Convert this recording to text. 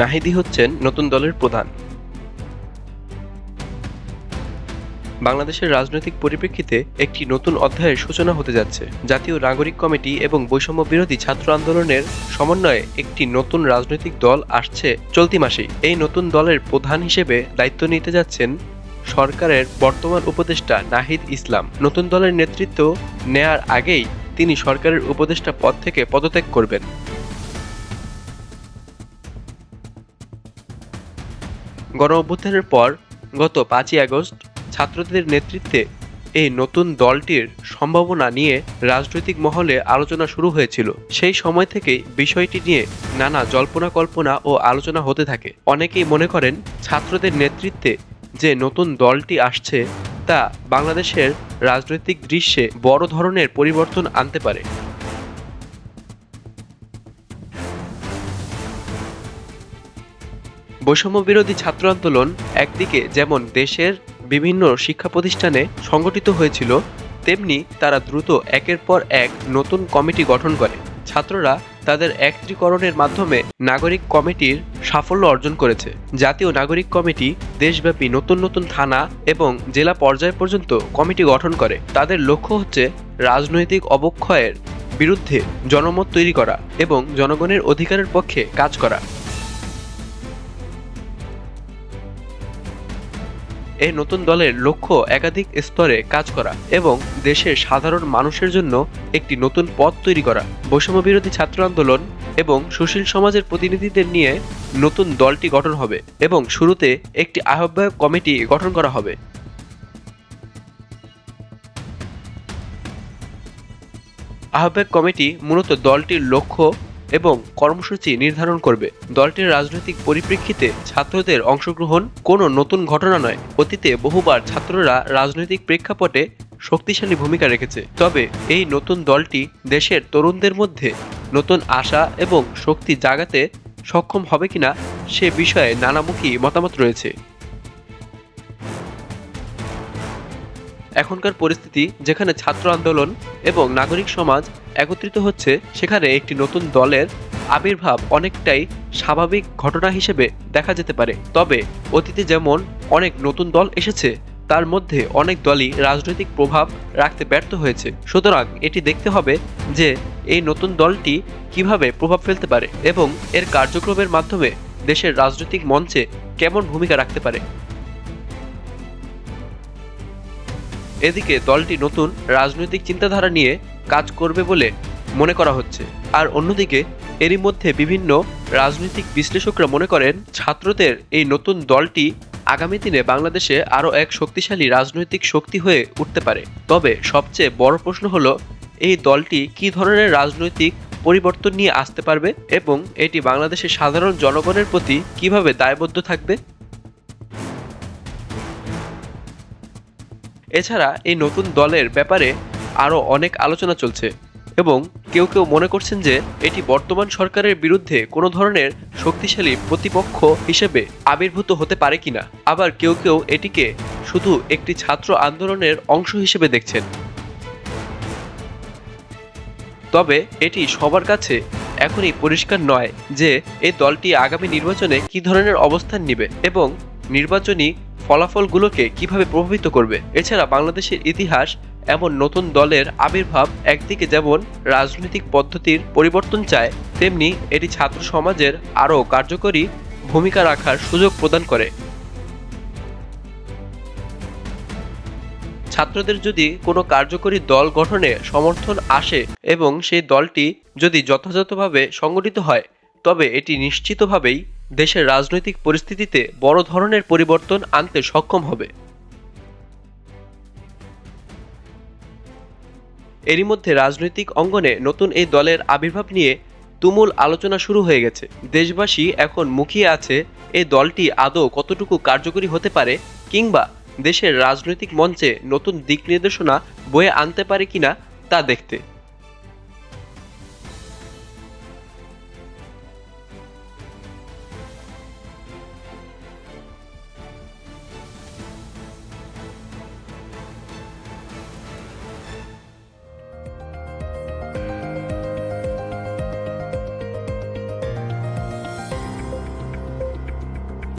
নাহিদি হচ্ছেন নতুন দলের প্রধান। বাংলাদেশের রাজনৈতিক পরিপ্রেক্ষিতে একটি নতুন অধ্যায়ের সূচনা হতে যাচ্ছে। জাতীয় নাগরিক কমিটি এবং বৈষম্য বিরোধী ছাত্র আন্দোলনের সমন্বয়ে একটি নতুন রাজনৈতিক দল আসছে চলতি মাসেই। এই নতুন দলের প্রধান হিসেবে দায়িত্ব নিতে যাচ্ছেন সরকারের বর্তমান উপদেষ্টা নাহিদ ইসলাম। নতুন দলের নেতৃত্ব নেয়ার আগেই তিনি সরকারের উপদেষ্টা পদ থেকে পদত্যাগ করবেন। গণ অভ্যুত্থানের পর গত পাঁচই আগস্ট ছাত্রদের নেতৃত্বে এই নতুন দলটির সম্ভাবনা নিয়ে রাজনৈতিক মহলে আলোচনা শুরু হয়েছিল। সেই সময় থেকেই বিষয়টি নিয়ে নানা জল্পনা কল্পনা ও আলোচনা হতে থাকে। অনেকেই মনে করেন ছাত্রদের নেতৃত্বে যে নতুন দলটি আসছে তা বাংলাদেশের রাজনৈতিক দৃশ্যে বড় ধরনের পরিবর্তন আনতে পারে। বৈষম্য বিরোধী ছাত্র আন্দোলন একদিকে যেমন দেশের বিভিন্ন শিক্ষা প্রতিষ্ঠানে সংগঠিত হয়েছিল, তেমনি তারা দ্রুত একের পর এক নতুন কমিটি গঠন করে। ছাত্ররা তাদের একত্রীকরণের মাধ্যমে নাগরিক কমিটির সাফল্য অর্জন করেছে। জাতীয় নাগরিক কমিটি দেশব্যাপী নতুন নতুন থানা এবং জেলা পর্যায় পর্যন্ত কমিটি গঠন করে। তাদের লক্ষ্য হচ্ছে রাজনৈতিক অবক্ষয়ের বিরুদ্ধে জনমত তৈরি করা এবং জনগণের অধিকারের পক্ষে কাজ করা। এই নতুন দলের লক্ষ্য একাধিক স্তরে কাজ করা এবং দেশের সাধারণ মানুষের জন্য একটি নতুন পথ তৈরি করা। বৈষম্য বিরোধী ছাত্র আন্দোলন এবং সুশীল সমাজের প্রতিনিধিদের নিয়ে নতুন দলটি গঠন হবে এবং শুরুতে একটি আহ্বায়ক কমিটি গঠন করা হবে। আহ্বায়ক কমিটি মূলত দলটির লক্ষ্য এবং কর্মসূচি নির্ধারণ করবে। দলটির রাজনৈতিক পরিপ্রেক্ষিতে ছাত্রদের অংশগ্রহণ কোনো নতুন ঘটনা নয়। অতীতে বহুবার ছাত্ররা রাজনৈতিক প্রেক্ষাপটে শক্তিশালী ভূমিকা রেখেছে। তবে এই নতুন দলটি দেশের তরুণদের মধ্যে নতুন আশা এবং শক্তি জাগাতে সক্ষম হবে কিনা সে বিষয়ে নানামুখী মতামত রয়েছে। এখনকার পরিস্থিতি যেখানে ছাত্র আন্দোলন এবং নাগরিক সমাজ একত্রিত হচ্ছে, সেখানে একটি নতুন দলের আবির্ভাব অনেকটাই স্বাভাবিক ঘটনা হিসেবে দেখা যেতে পারে। তবে অতীতে যেমন অনেক নতুন দল এসেছে, তার মধ্যে অনেক দলই রাজনৈতিক প্রভাব রাখতে ব্যর্থ হয়েছে। সুতরাং এটি দেখতে হবে যে এই নতুন দলটি কীভাবে প্রভাব ফেলতে পারে এবং এর কার্যক্রমের মাধ্যমে দেশের রাজনৈতিক মঞ্চে কেমন ভূমিকা রাখতে পারে। এদিকে দলটি নতুন রাজনৈতিক চিন্তাধারা নিয়ে কাজ করবে বলে মনে করা হচ্ছে। আর অন্যদিকে, এরই মধ্যে বিভিন্ন রাজনৈতিক বিশ্লেষকরা মনে করেন, ছাত্রদের এই নতুন দলটি আগামী দিনে বাংলাদেশে আরও এক শক্তিশালী রাজনৈতিক শক্তি হয়ে উঠতে পারে। তবে সবচেয়ে বড় প্রশ্ন হলো, এই দলটি কী ধরনের রাজনৈতিক পরিবর্তন নিয়ে আসতে পারবে এবং এটি বাংলাদেশের সাধারণ জনগণের প্রতি কীভাবে দায়বদ্ধ থাকবে? এছাড়া এই নতুন দলের ব্যাপারে আরও অনেক আলোচনা চলছে এবং কেউ কেউ মনে করছেন যে এটি বর্তমান সরকারের বিরুদ্ধে কোনো ধরনের শক্তিশালী প্রতিপক্ষ হিসেবে আবির্ভূত হতে পারে কিনা। আবার কেউ কেউ এটিকে শুধু একটি ছাত্র আন্দোলনের অংশ হিসেবে দেখছেন। তবে এটি সবার কাছে এখনই পরিষ্কার নয় যে এই দলটি আগামী নির্বাচনে কী ধরনের অবস্থান নেবে এবং নির্বাচনী ফলাফলগুলোকে কীভাবে প্রভাবিত করবে? এছাড়া বাংলাদেশের ইতিহাস এমন নতুন দলের আবির্ভাব একদিকে যেমন রাজনৈতিক পদ্ধতির পরিবর্তন চায়, তেমনি এটি ছাত্র সমাজের আরও কার্যকরী ভূমিকা রাখার সুযোগ প্রদান করে। ছাত্রদের যদি কোনো কার্যকরী দল গঠনে সমর্থন আসে এবং সেই দলটি যদি যথাযথভাবে সংগঠিত হয়, তবে এটি নিশ্চিতভাবেই দেশের রাজনৈতিক পরিস্থিতিতে বড় ধরনের পরিবর্তন আনতে সক্ষম হবে। এরই মধ্যে রাজনৈতিক অঙ্গনে নতুন এই দলের আবির্ভাব নিয়ে তুমুল আলোচনা শুরু হয়ে গেছে। দেশবাসী এখন মুখিয়ে আছে এই দলটি আদৌ কতটুকু কার্যকরী হতে পারে কিংবা দেশের রাজনৈতিক মঞ্চে নতুন দিক নির্দেশনা বয়ে আনতে পারে কিনা তা দেখতে।